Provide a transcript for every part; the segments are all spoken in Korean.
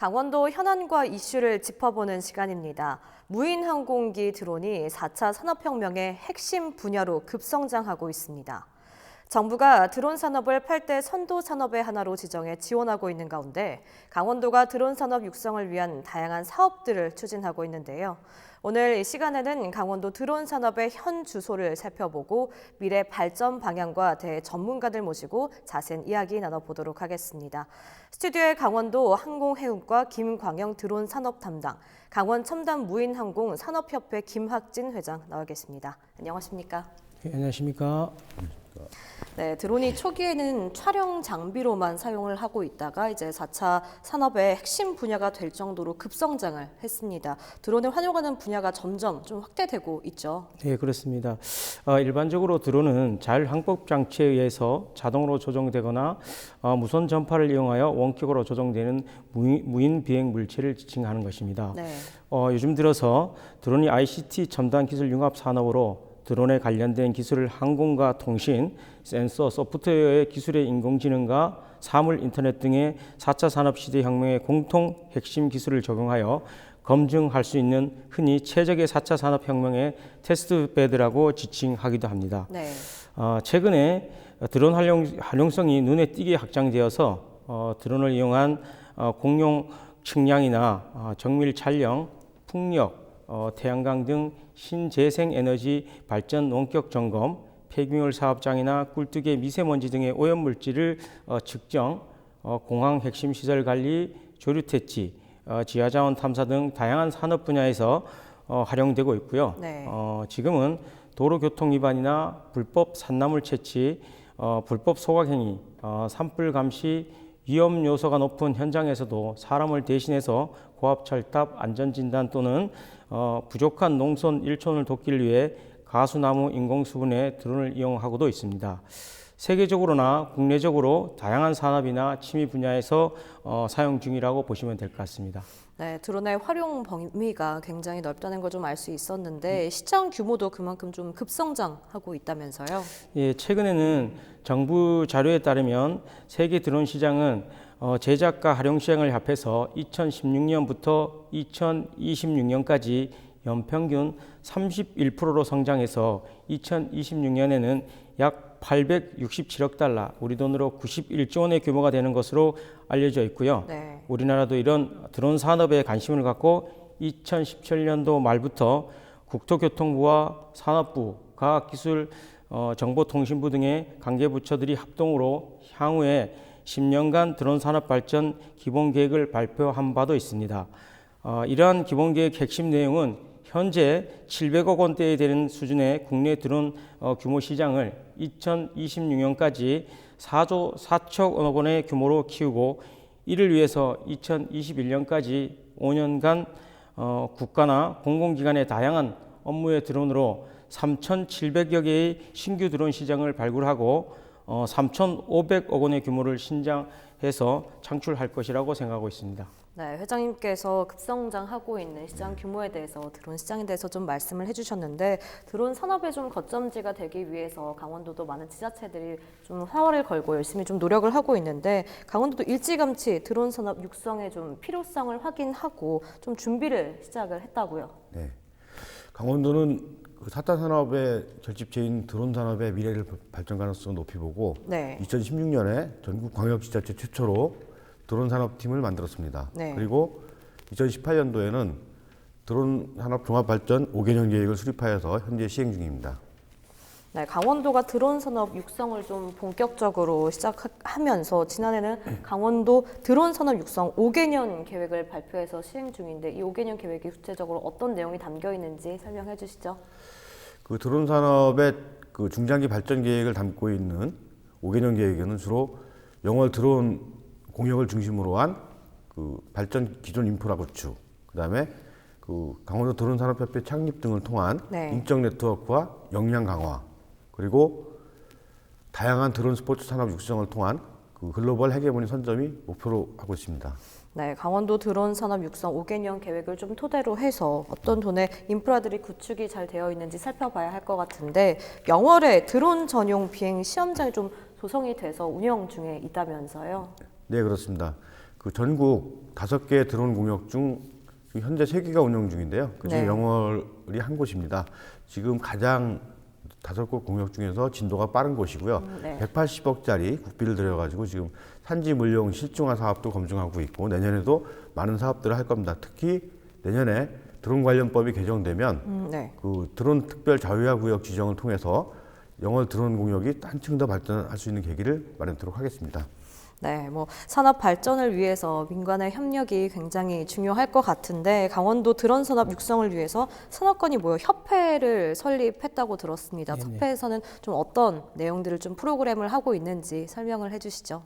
강원도 현안과 이슈를 짚어보는 시간입니다. 무인 항공기 드론이 4차 산업혁명의 핵심 분야로 급성장하고 있습니다. 정부가 드론 산업을 8대 선도 산업의 하나로 지정해 지원하고 있는 가운데 강원도가 드론 산업 육성을 위한 다양한 사업들을 추진하고 있는데요. 오늘 이 시간에는 강원도 드론 산업의 현 주소를 살펴보고 미래 발전 방향과 대 전문가들 모시고 자세한 이야기 나눠보도록 하겠습니다. 스튜디오에 강원도 항공해운과 김광영 드론 산업 담당, 강원 첨단 무인항공 산업협회 김학진 회장 나와 계십니다. 안녕하십니까? 예, 안녕하십니까. 네, 드론이 초기에는 촬영 장비로만 사용을 하고 있다가 이제 4차 산업의 핵심 분야가 될 정도로 급성장을 했습니다. 드론을 활용하는 분야가 점점 좀 확대되고 있죠. 네, 그렇습니다. 어, 일반적으로 드론은 잘 항법 장치에 의해서 자동으로 조정되거나 어, 무선 전파를 이용하여 원격으로 조정되는 무인, 비행 물체를 지칭하는 것입니다. 네. 어, 요즘 들어서 드론이 ICT 첨단 기술 융합 산업으로 드론에 관련된 기술을 항공과 통신, 센서, 소프트웨어의 기술의 인공지능과 사물 인터넷 등의 4차 산업 시대 혁명의 공통 핵심 기술을 적용하여 검증할 수 있는 흔히 최적의 4차 산업 혁명의 테스트 베드라고 지칭하기도 합니다. 네. 어, 최근에 드론 활용, 활용성이 눈에 띄게 확장되어서 어, 드론을 이용한 어, 공용 측량이나 어, 정밀 촬영, 풍력, 어, 태양광 등 신재생 에너지 발전 원격 점검, 폐기물 사업장이나 꿀뜨개 미세먼지 등의 오염 물질을 어, 측정, 어, 공항 핵심 시설 관리, 조류 퇴치, 어, 지하자원 탐사 등 다양한 산업 분야에서 어, 활용되고 있고요. 네. 어, 지금은 도로교통 위반이나 불법 산나물 채취, 어, 불법 소각행위, 어, 산불 감시 위험 요소가 높은 현장에서도 사람을 대신해서 고압 철탑 안전 진단 또는 어, 부족한 농촌 일촌을 돕기 위해 가수나무 인공수분에 드론을 이용하고도 있습니다. 세계적으로나 국내적으로 다양한 산업이나 취미 분야에서 어, 사용 중이라고 보시면 될 것 같습니다. 네, 드론의 활용 범위가 굉장히 넓다는 걸 좀 알 수 있었는데 시장 규모도 그만큼 좀 급성장하고 있다면서요. 예, 최근에는 정부 자료에 따르면 세계 드론 시장은 어, 제작과 활용 시장을 합해서 2016년부터 2026년까지 연평균 31%로 성장해서 2026년에는 약 867억 달러, 우리 돈으로 91조 원의 규모가 되는 것으로 알려져 있고요. 네. 우리나라도 이런 드론 산업에 관심을 갖고 2017년도 말부터 국토교통부와 산업부, 과학기술, 어, 정보통신부 등의 관계 부처들이 합동으로 향후에 10년간 드론 산업 발전 기본 계획을 발표한 바도 있습니다. 어, 이러한 기본 계획 핵심 내용은 현재 700억 원대에 되는 수준의 국내 드론 어, 규모 시장을 2026년까지 4조 4천 억 원의 규모로 키우고 이를 위해서 2021년까지 5년간 어, 국가나 공공기관의 다양한 업무의 드론으로 3,700여 개의 신규 드론 시장을 발굴하고 어, 3,500억 원의 규모를 신장해서 창출할 것이라고 생각하고 있습니다. 네, 회장님께서 급성장하고 있는 시장 규모에 대해서 드론 시장에 대해서 좀 말씀을 해주셨는데 드론 산업의 좀 거점지가 되기 위해서 강원도도 많은 지자체들이 좀 화활을 걸고 열심히 좀 노력을 하고 있는데 강원도도 일찌감치 드론 산업 육성의 좀 필요성을 확인하고 좀 준비를 시작을 했다고요. 네. 강원도는 그 사타 산업의 결집체인 드론 산업의 미래를 발전 가능성을 높이 보고 네. 2016년에 전국 광역지자체 최초로 드론 산업팀을 만들었습니다. 네. 그리고 2018년도에는 드론 산업 종합 발전 5개년 계획을 수립하여서 현재 시행 중입니다. 네, 강원도가 드론 산업 육성을 좀 본격적으로 시작하면서 지난해는 강원도 드론 산업 육성 5개년 계획을 발표해서 시행 중인데 이 5개년 계획이 구체적으로 어떤 내용이 담겨 있는지 설명해 주시죠. 그 드론 산업의 그 중장기 발전 계획을 담고 있는 5개년 계획에는 주로 영월 드론 공역을 중심으로 한 그 발전 기존 인프라 구축, 그다음에 그 강원도 드론 산업협회 창립 등을 통한 네. 인적 네트워크와 역량 강화, 그리고 다양한 드론 스포츠 산업 육성을 통한 그 글로벌 헤게모니 선점이 목표로 하고 있습니다. 네, 강원도 드론 산업 육성 5개년 계획을 좀 토대로 해서 어떤 돈의 인프라들이 구축이 잘 되어 있는지 살펴봐야 할 것 같은데 영월에 드론 전용 비행 시험장이 좀 조성이 돼서 운영 중에 있다면서요. 네, 그렇습니다. 그 전국 다섯 개 드론 공역 중 현재 세 개가 운영 중인데요. 그중에 네. 영월이 한 곳입니다. 지금 가장 다섯 곳 공역 중에서 진도가 빠른 곳이고요. 네. 180억짜리 국비를 들여가지고 지금 산지 물용 실증화 사업도 검증하고 있고 내년에도 많은 사업들을 할 겁니다. 특히 내년에 드론 관련법이 개정되면 음, 네. 그 드론 특별 자유화 구역 지정을 통해서 영월 드론 공역이 한층 더 발전할 수 있는 계기를 마련토록 하겠습니다. 네, 뭐 산업 발전을 위해서 민간의 협력이 굉장히 중요할 것 같은데 강원도 드론 산업 육성을 위해서 산업권이 모여 협회를 설립했다고 들었습니다. 협회에서는 좀 어떤 내용들을 좀 프로그램을 하고 있는지 설명을 해주시죠.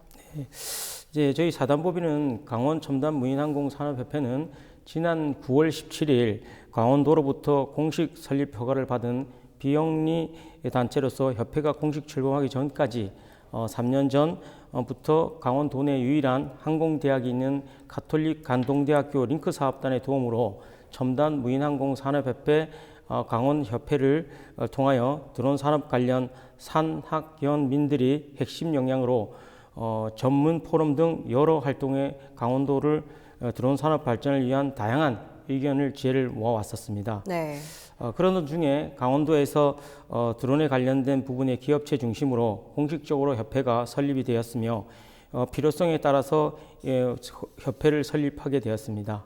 이제 저희 사단법인은 강원 첨단 무인항공 산업협회는 지난 9월 17일 강원도로부터 공식 설립 허가를 받은 비영리 단체로서 협회가 공식 출범하기 전까지 어, 3년 전 부터 강원도 내 유일한 항공대학이 있는 가톨릭 간동대학교 링크 사업단의 도움으로 첨단 무인항공 산업협회 어, 강원협회를 어, 통하여 드론 산업 관련 산학연민들이 핵심 역량으로 어, 전문 포럼 등 여러 활동에 강원도를 어, 드론 산업 발전을 위한 다양한 의견을 지혜를 모아왔었습니다. 네. 어, 그런 중에 강원도에서 어, 드론에 관련된 부분의 기업체 중심으로 공식적으로 협회가 설립이 되었으며 어, 필요성에 따라서 예, 협회를 설립하게 되었습니다.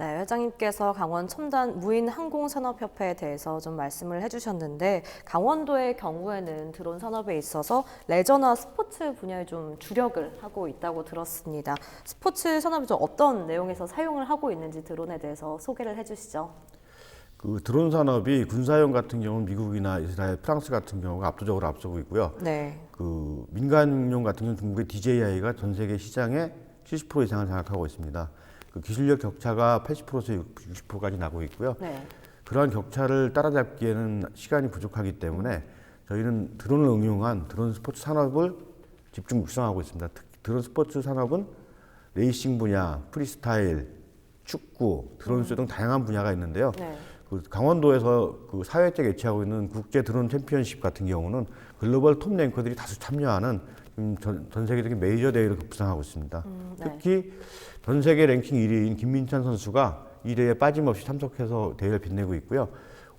네, 회장님께서 강원 첨단 무인 항공산업협회에 대해서 좀 말씀을 해주셨는데 강원도의 경우에는 드론 산업에 있어서 레저나 스포츠 분야에 좀 주력을 하고 있다고 들었습니다. 스포츠 산업이 좀 어떤 내용에서 사용을 하고 있는지 드론에 대해서 소개를 해주시죠. 그 드론 산업이 군사용 같은 경우는 미국이나 이스라엘, 프랑스 같은 경우가 압도적으로 앞서고 있고요. 네, 그 민간용 같은 경우 는 중국의 DJI가 전 세계 시장의 70% 이상을 장악하고 있습니다. 그 기술력 격차가 80%에서 60%까지 나고 있고요. 네, 그러한 격차를 따라잡기에는 시간이 부족하기 때문에 저희는 드론을 응용한 드론 스포츠 산업을 집중 육성하고 있습니다. 특히 드론 스포츠 산업은 레이싱 분야, 프리스타일, 축구, 드론쇼 등 다양한 분야가 있는데요. 네. 그 강원도에서 그 사회적 개최하고 있는 국제 드론 챔피언십 같은 경우는 글로벌 톱 랭커들이 다수 참여하는 음, 전, 전 세계적인 메이저 대회를 급부상하고 있습니다. 네. 특히 전 세계 랭킹 1위인 김민찬 선수가 이 대회에 빠짐없이 참석해서 대회를 빛내고 있고요.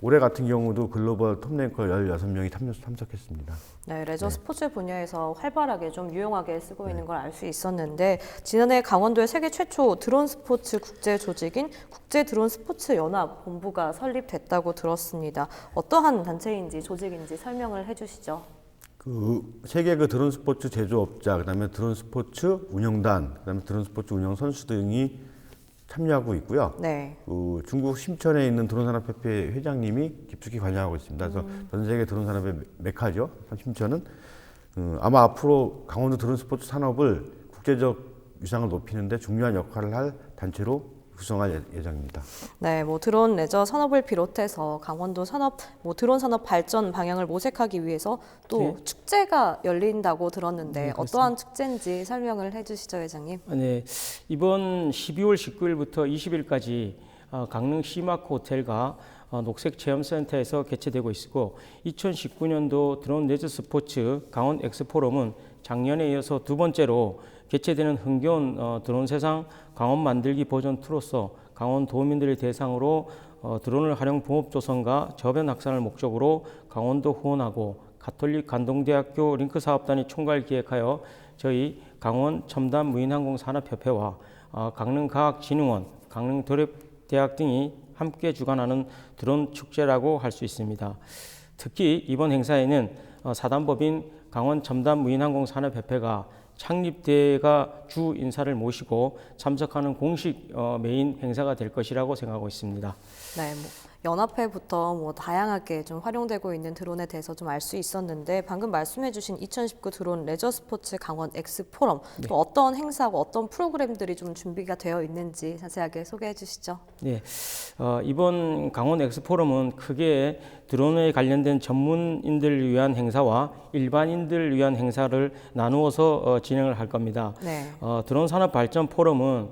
올해 같은 경우도 글로벌 톱 랭커 16명이 참석했습니다. 네, 레저 스포츠 분야에서 활발하게 좀 유용하게 쓰고 있는 걸 알 수 있었는데 지난해 강원도의 세계 최초 드론 스포츠 국제 조직인 국제 드론 스포츠 연합 본부가 설립됐다고 들었습니다. 어떠한 단체인지 조직인지 설명을 해주시죠. 그 세계 그 드론 스포츠 제조업자, 그다음에 드론 스포츠 운영단, 그다음에 드론 스포츠 운영 선수 등이 참여하고 있고요. 네, 그 중국 심천에 있는 드론산업협회 회장님이 깊숙이 관여하고 있습니다. 그래서 전 세계 드론산업의 메카죠. 심천은 어, 아마 앞으로 강원도 드론 스포츠 산업을 국제적 위상을 높이는데 중요한 역할을 할 단체로 구성할 예- 예정입니다. 네, 뭐 드론 레저 산업을 비롯해서 강원도 산업, 뭐 드론 산업 발전 방향을 모색하기 위해서 또 네. 축제가 열린다고 들었는데 네. 어떠한 축제인지 설명을 해주시죠, 회장님. 네, 이번 12월 19일부터 20일까지 어, 강릉 시마크 호텔과 어, 녹색 체험센터에서 개최되고 있고 2019년도 드론 레저 스포츠 강원 엑스포럼은 작년에 이어서 두 번째로 개최되는 흥겨운 어, 드론 세상 강원 만들기 버전 2로서 강원 도민들을 대상으로 어, 드론을 활용 붕업 조성과 저변 확산을 목적으로 강원도 후원하고 가톨릭 간동대학교 링크 사업단이 총괄 기획하여 저희 강원 첨단 무인항공 산업협회와 어, 강릉과학진흥원, 강릉도립대학 등이 함께 주관하는 드론 축제라고 할 수 있습니다. 특히 이번 행사에는 어, 사단법인 강원 첨단 무인항공 산업협회가 창립대회가 주 인사를 모시고 참석하는 공식 어, 메인 행사가 될 것이라고 생각하고 있습니다. 네, 뭐 연합회부터 뭐 다양하게 좀 활용되고 있는 드론에 대해서 좀 알 수 있었는데 방금 말씀해주신 2019 드론 레저 스포츠 강원 엑스 포럼 또 어떤 행사고 어떤 프로그램들이 좀 준비가 되어 있는지 자세하게 소개해 주시죠. 네, 어, 이번 강원 엑스 포럼은 크게 드론에 관련된 전문인들을 위한 행사와 일반인들을 위한 행사를 나누어서 어, 진행을 할 겁니다. 네. 어, 드론 산업 발전 포럼은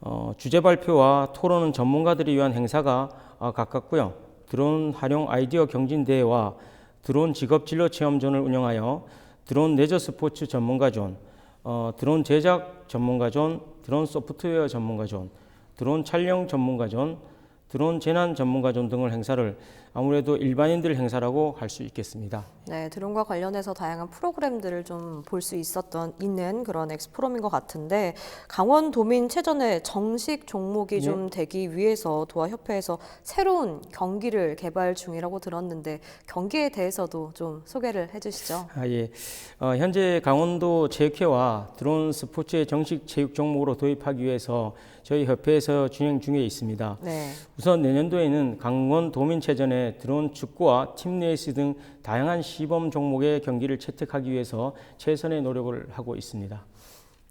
어, 주제 발표와 토론은 전문가들을 위한 행사가 어, 가깝고요. 드론 활용 아이디어 경진 대회와 드론 직업 진로 체험존을 운영하여 드론 레저 스포츠 전문가존, 어, 드론 제작 전문가존, 드론 소프트웨어 전문가존, 드론 촬영 전문가존, 드론 재난 전문가존 등을 행사를 아무래도 일반인들 행사라고 할 수 있겠습니다. 네, 드론과 관련해서 다양한 프로그램들을 좀 볼 수 있었던 있는 그런 엑스포럼인 것 같은데 강원 도민 체전의 정식 종목이 좀 되기 위해서 도화 협회에서 새로운 경기를 개발 중이라고 들었는데 경기에 대해서도 좀 소개를 해주시죠. 아, 예. 어, 현재 강원도 체육회와 드론 스포츠의 정식 체육 종목으로 도입하기 위해서 저희 협회에서 진행 중에 있습니다. 네, 우선 내년도에는 강원 도민체전에 드론 축구와 팀레이스 등 다양한 시범 종목의 경기를 채택하기 위해서 최선의 노력을 하고 있습니다.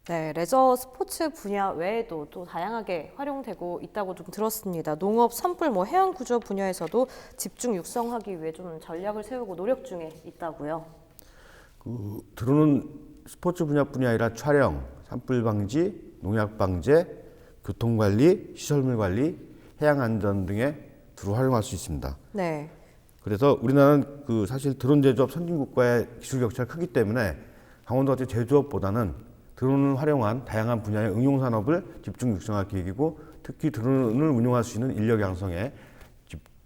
네, 레저 스포츠 분야 외에도 또 다양하게 활용되고 있다고 좀 들었습니다. 농업, 산불, 뭐 해양 구조 분야에서도 집중 육성하기 위해 좀 전략을 세우고 노력 중에 있다고요. 그 드론은 스포츠 분야뿐이 아니라 촬영, 산불 방지, 농약 방제, 교통 관리, 시설물 관리, 해양 안전 등에 주로 활용할 수 있습니다. 네, 그래서 우리나라는 그 사실 드론 제조업 선진국과의 기술 격차가 크기 때문에 강원도 같은 제조업보다는 드론을 활용한 다양한 분야의 응용 산업을 집중 육성할 계획이고 특히 드론을 운용할 수 있는 인력 양성에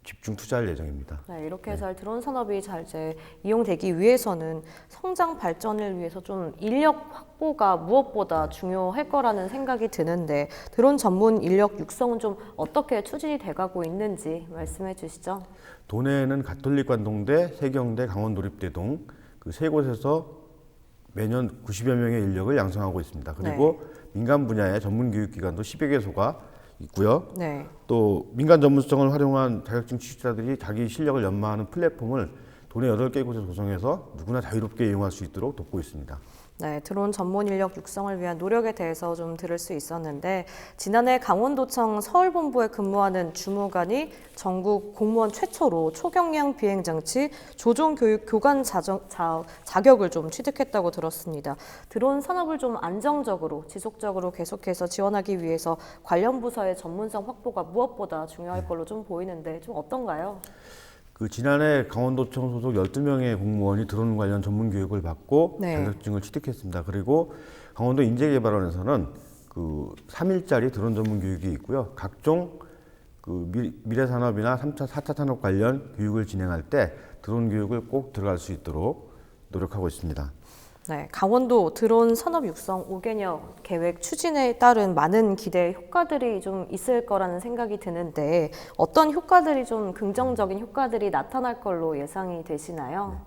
집, 집중 투자할 예정입니다. 네, 이렇게 잘 드론 산업이 잘 이제 이용되기 위해서는 성장 발전을 위해서 좀 인력 확보가 무엇보다 중요할 거라는 생각이 드는데 드론 전문 인력 육성은 좀 어떻게 추진이 돼가고 있는지 말씀해 주시죠. 도내에는 가톨릭 관동대, 세경대, 강원도립대 등그세 곳에서 매년 90여 명의 인력을 양성하고 있습니다. 그리고 민간 분야의 전문 교육 기관도 10여 개소가 있고요. 네, 또 민간 전문성을 활용한 자격증 취득자들이 자기 실력을 연마하는 플랫폼을 도내 8개 곳에 조성해서 누구나 자유롭게 이용할 수 있도록 돕고 있습니다. 네, 드론 전문 인력 육성을 위한 노력에 대해서 좀 들을 수 있었는데 지난해 강원도청 서울본부에 근무하는 주무관이 전국 공무원 최초로 초경량 비행 장치 조종 교육 교관 자정, 자, 자격을 좀 취득했다고 들었습니다. 드론 산업을 좀 안정적으로 지속적으로 계속해서 지원하기 위해서 관련 부서의 전문성 확보가 무엇보다 중요할 걸로 좀 보이는데 좀 어떤가요? 그 지난해 강원도청 소속 12명의 공무원이 드론 관련 전문 교육을 받고 네. 자격증을 취득했습니다. 그리고 강원도 인재개발원에서는 그 3일짜리 드론 전문 교육이 있고요. 각종 그 미- 미래산업이나 3차, 4차 산업 관련 교육을 진행할 때 드론 교육을 꼭 들어갈 수 있도록 노력하고 있습니다. 네, 강원도 드론 산업 육성 5개년 계획 추진에 따른 많은 기대 효과들이 좀 있을 거라는 생각이 드는데 어떤 효과들이 좀 긍정적인 효과들이 나타날 걸로 예상이 되시나요?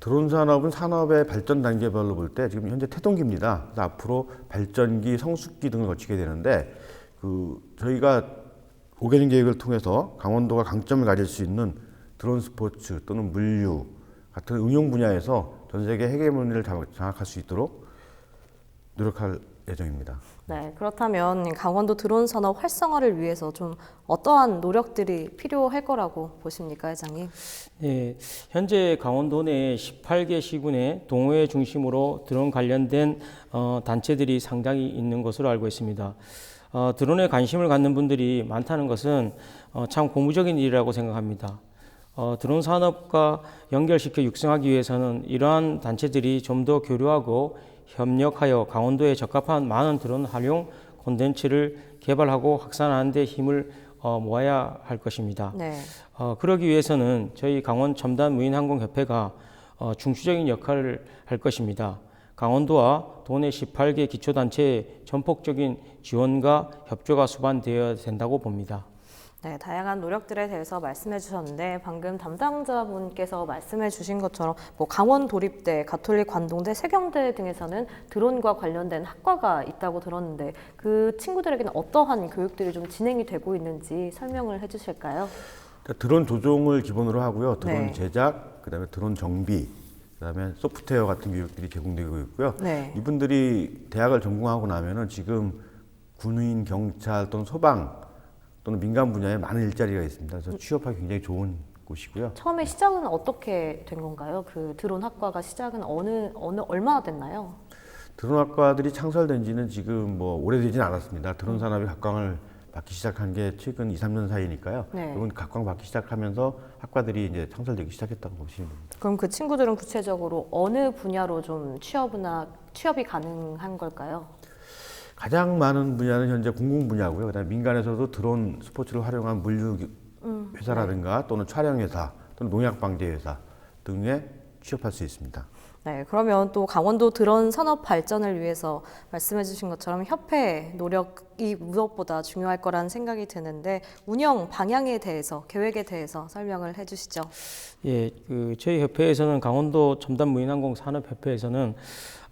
드론 산업은 산업의 발전 단계별로 볼 때 지금 현재 태동기입니다. 그래서 앞으로 발전기, 성숙기 등을 거치게 되는데 그 저희가 5개년 계획을 통해서 강원도가 강점을 가질 수 있는 드론 스포츠 또는 물류 같은 응용 분야에서 전 세계 장악- 장악할 수 있도록 노력할 예정입니다. 네, 그렇다면 강원도 드론 산업 활성화를 위해서 좀 어떠한 노력들이 필요할 거라고 보십니까, 회장님? 예, 현재 강원도 내 18개 시군의 동호회 중심으로 드론 관련된 어, 단체들이 상당히 있는 것으로 알고 있습니다. 어, 드론에 관심을 갖는 분들이 많다는 것은 어, 참 고무적인 일이라고 생각합니다. 어, 드론 산업과 연결시켜 육성하기 위해서는 이러한 단체들이 좀 더 교류하고 협력하여 강원도에 적합한 많은 드론 활용 콘텐츠를 개발하고 확산하는 데 힘을 어, 모아야 할 것입니다. 네, 어, 그러기 위해서는 저희 강원 첨단 무인항공협회가 어, 중추적인 역할을 할 것입니다. 강원도와 도내 18개 기초단체의 전폭적인 지원과 협조가 수반되어야 된다고 봅니다. 네, 다양한 노력들에 대해서 말씀해 주셨는데 방금 담당자분께서 말씀해 주신 것처럼 뭐 강원 도립대, 가톨릭 관동대, 세경대 등에서는 드론과 관련된 학과가 있다고 들었는데 그 친구들에게는 어떠한 교육들이 좀 진행이 되고 있는지 설명을 해 주실까요? 그러니까 드론 조종을 기본으로 하고요. 드론 네. 제작, 그다음에 드론 정비, 그다음에 소프트웨어 같은 교육들이 제공되고 있고요. 네. 이분들이 대학을 전공하고 나면은 지금 군인, 경찰 또는 소방 또는 민간 분야에 많은 일자리가 있습니다. 그래서 취업하기 굉장히 좋은 곳이고요. 처음에 시작은 어떻게 된 건가요? 그 드론 학과가 시작은 어느 어느 얼마나 됐나요? 드론 학과들이 창설된 지는 지금 뭐 오래되진 않았습니다. 드론 산업이 각광을 받기 시작한 게 최근 2, 3년 사이니까요. 네. 이건 각광 받기 시작하면서 학과들이 이제 창설되기 시작했다고 보시면 됩니다. 그럼 그 친구들은 구체적으로 어느 분야로 좀 취업이나 취업이 가능한 걸까요? 가장 많은 분야는 현재 공공 분야고요. 그다음에 민간에서도 드론 스포츠를 활용한 물류 회사라든가 또는 촬영 회사 또는 농약 방제 회사 등에 취업할 수 있습니다. 네, 그러면 또 강원도 드론 산업 발전을 위해서 말씀해 주신 것처럼 협회 노력이 무엇보다 중요할 거라는 생각이 드는데 운영 방향에 대해서 계획에 대해서 설명을 해 주시죠. 예, 그 저희 협회에서는 강원도 첨단 무인항공 산업협회에서는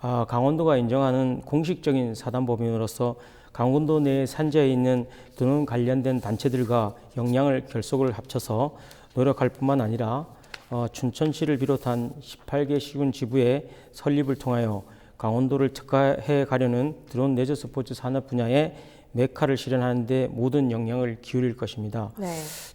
아, 강원도가 인정하는 공식적인 사단법인으로서 강원도 내 산지에 있는 드론 관련된 단체들과 역량을 결속을 합쳐서 노력할 뿐만 아니라 어, 춘천시를 비롯한 18개 시군 지부의 설립을 통하여 강원도를 특화해 가려는 드론 레저 스포츠 산업 분야의 메카를 실현하는 데 모든 역량을 기울일 것입니다. 네.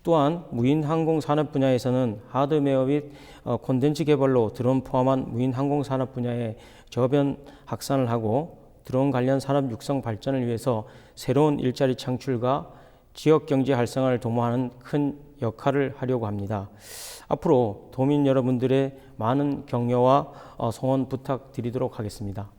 또한 무인 항공 산업 분야에서는 하드웨어 및 어, 콘텐츠 개발로 드론 포함한 무인 항공 산업 분야의 저변 확산을 하고 드론 관련 산업 육성 발전을 위해서 새로운 일자리 창출과 지역 경제 활성화를 도모하는 큰 역할을 하려고 합니다. 앞으로 도민 여러분들의 많은 격려와 어, 성원 부탁드리도록 하겠습니다.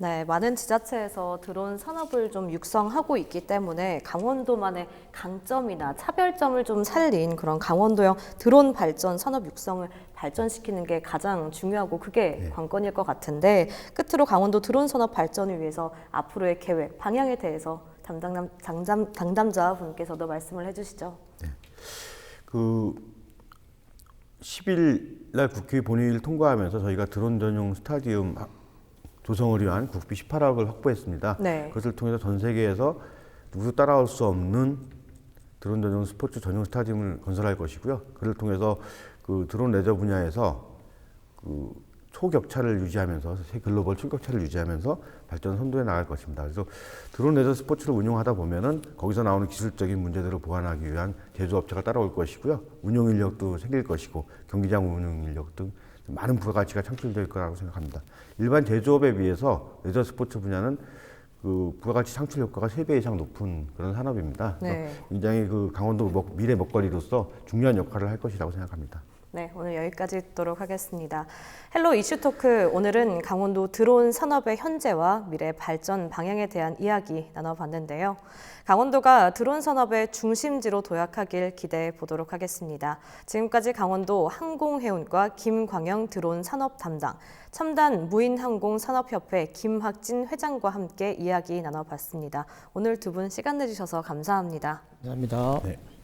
네, 많은 지자체에서 드론 산업을 좀 육성하고 있기 때문에 강원도만의 강점이나 차별점을 좀 살린 그런 강원도형 드론 발전 산업 육성을 발전시키는 게 가장 중요하고 그게 관건일 것 같은데 끝으로 강원도 드론 산업 발전을 위해서 앞으로의 계획, 방향에 대해서 담당, 당담, 당담자 분께서도 말씀을 해주시죠. 그 10일 날 국회 본회의를 통과하면서 저희가 드론 전용 스타디움 하- 조성을 위한 국비 18억을 확보했습니다. 네. 그것을 통해서 전 세계에서 누구도 따라올 수 없는 드론 전용 스포츠 전용 스타디움을 건설할 것이고요. 그를 통해서 그 드론 레저 분야에서 그 초격차를 유지하면서 세 글로벌 초격차를 유지하면서 발전 선도해 나갈 것입니다. 그래서 드론 레저 스포츠를 운용하다 보면은 거기서 나오는 기술적인 문제들을 보완하기 위한 제조업체가 따라올 것이고요. 운용 인력도 생길 것이고 경기장 운영 인력 등 많은 부가가치가 창출될 거라고 생각합니다. 일반 제조업에 비해서 레저 스포츠 분야는 그 부가가치 창출 효과가 세 배 이상 높은 그런 산업입니다. 네. 굉장히 그 강원도 먹- 미래 먹거리로서 중요한 역할을 할 것이라고 생각합니다. 네, 오늘 여기까지 듣도록 하겠습니다. 헬로 이슈 토크 오늘은 강원도 드론 산업의 현재와 미래 발전 방향에 대한 이야기 나눠봤는데요. 강원도가 드론 산업의 중심지로 도약하길 기대해 보도록 하겠습니다. 지금까지 강원도 항공해운과 김광영 드론 산업 담당, 첨단 무인항공 산업협회 김학진 회장과 함께 이야기 나눠봤습니다. 오늘 두 분 시간 내주셔서 감사합니다. 감사합니다. 네.